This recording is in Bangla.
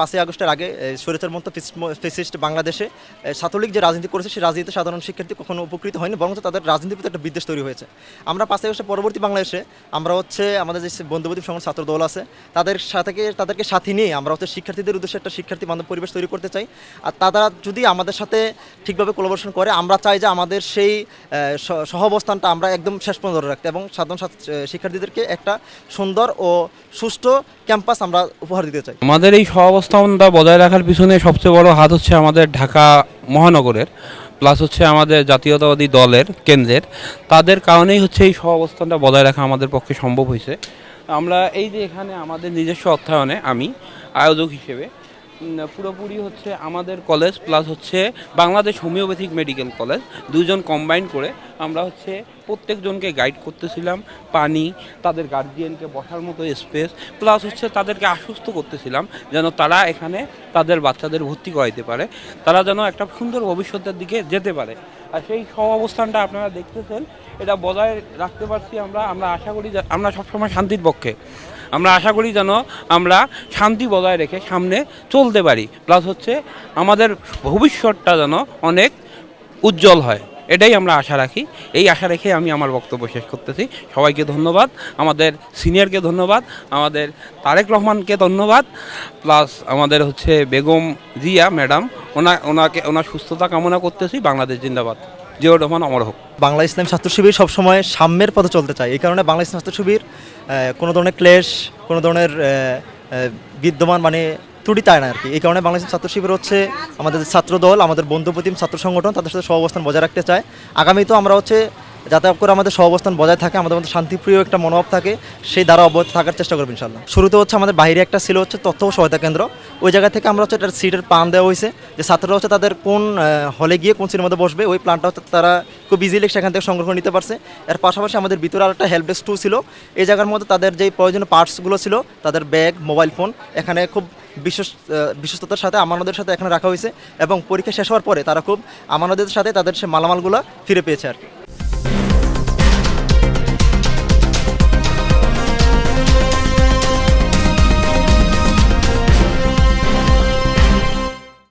পাঁচই আগস্টের আগে সৈরচর মন্ত ফেসিস্ট বাংলাদেশে ছাত্রলীগ যে রাজনীতি করেছে, সেই রাজনীতিতে সাধারণ শিক্ষার্থী কখনো উপকৃত হয়নি বরং তাদের রাজনীতির প্রতি একটা বিদ্বেষ তৈরি হয়েছে। আমরা পাঁচই আগস্টের পরবর্তী বাংলাদেশে, আমরা হচ্ছে আমাদের যে বন্ধুবতী সংগঠন ছাত্র দল আছে, তাদের সাথে, তাদেরকে সাথে নিয়ে আমরা হচ্ছে শিক্ষার্থীদের উদ্দেশ্যে একটা শিক্ষার্থী বান্ধব পরিবেশ তৈরি করতে চাই। আর তারা যদি আমাদের সাথে ঠিকভাবে কোলাবোরেশন করে, আমরা চাই যে আমাদের সেই সহাবস্থানটা আমরা একদম শেষ পর্যন্ত ধরে রাখতে এবং সাধারণ শিক্ষার্থীদেরকে একটা সুন্দর ও সুষ্ঠু ক্যাম্পাস আমরা উপহার দিতে চাই। আমাদের এই সহাবস্থানটা বজায় রাখার পিছনে সবচেয়ে বড় হাত হচ্ছে আমাদের ঢাকা মহানগরের প্লাস হচ্ছে আমাদের জাতীয়তাবাদী দলের কেন্দ্রের। তাদের কারণেই হচ্ছে এই সহ অবস্থানটা বজায় রাখা আমাদের পক্ষে সম্ভব হয়েছে। আমরা এই যে এখানে আমাদের নিজস্ব অর্থায়নে আমি আয়োজক হিসেবে পুরোপুরি হচ্ছে আমাদের কলেজ প্লাস হচ্ছে বাংলাদেশ হোমিওপ্যাথিক মেডিকেল কলেজ দুজন কম্বাইন করে আমরা হচ্ছে প্রত্যেকজনকে গাইড করতেছিলাম পানি, তাদের গার্জিয়ানকে বসার মতো স্পেস প্লাস হচ্ছে তাদেরকে আশ্বস্ত করতেছিলাম যেন তারা এখানে তাদের বাচ্চাদের ভর্তি করাইতে পারে। তারা যেন একটা সুন্দর ভবিষ্যতের দিকে যেতে পারে। আর সেই সহাবস্থানটা আপনারা দেখতেছেন, এটা বজায় রাখতে পারছি আমরা। আমরা আশা করি আমরা সবসময় শান্তির পক্ষে। আমরা আশা করি যেন আমরা শান্তি বজায় রেখে সামনে চলতে পারি। প্লাস হচ্ছে আমাদের ভবিষ্যৎটা যেন অনেক উজ্জ্বল হয়। এটাই আমরা আশা রাখি। এই আশা রেখে আমি আমার বক্তব্য শেষ করতেছি। সবাইকে ধন্যবাদ। আমাদের সিনিয়রকে ধন্যবাদ। আমাদের তারেক রহমানকে ধন্যবাদ। প্লাস আমাদের হচ্ছে বেগম জিয়া ম্যাডাম, ওনা, ওনাকে, ওনার সুস্থতা কামনা করতেছি। বাংলাদেশ জিন্দাবাদ। জিও রহমান, অমর হোক। বাংলা ইসলাম ছাত্র শিবির সবসময় সাম্যের পথে চলতে চায়। এই কারণে বাংলা ইসলাম ছাত্র শিবির কোনো ধরনের ক্লেশ, কোনো ধরনের বিদ্যমান মানে ত্রুটি তাই না আর কি? এই কারণে বাংলাদেশ ছাত্র শিবির হচ্ছে আমাদের ছাত্র দল আমাদের বন্ধুপ্রতিম ছাত্র সংগঠন, তাদের সাথে সহ অবস্থান বজায় রাখতে চায়। আগামী তো আমরা হচ্ছে যাতে করে আমাদের সহাবস্থান বজায় থাকে আমাদের মধ্যে শান্তিপ্রিয় একটা মনোভাব থাকে সেই দ্বারা অব্যাহত থাকার চেষ্টা করব ইনশাল্লাহ শুরুতে হচ্ছে আমাদের বাইরে একটা ছিল হচ্ছে তথ্য ও সহায়তা কেন্দ্র। ওই জায়গা থেকে আমরা হচ্ছে একটা সিটের প্ল্যান দেওয়া হয়েছে যে ছাত্ররা হচ্ছে তাদের কোন হলে গিয়ে কোন মধ্যে বসবে ওই প্ল্যানটা হচ্ছে তারা খুব ইজিলি সেখান থেকে সংগ্রহ নিতে পারছে। এর পাশাপাশি আমাদের ভিতরে আর একটা হেল্প ডেস্ক ছিল। এই জায়গার মধ্যে তাদের যে প্রয়োজনীয় পার্টসগুলো ছিল তাদের ব্যাগ মোবাইল ফোন এখানে খুব আহ, বিশ্বস্ততার সাথে আমানদের সাথে এখানে রাখা হয়েছে এবং পরীক্ষা শেষ হওয়ার পরে তারা খুব আমানদের সাথে তাদের সে মালামালগুলো ফিরে পেয়েছে আর কি।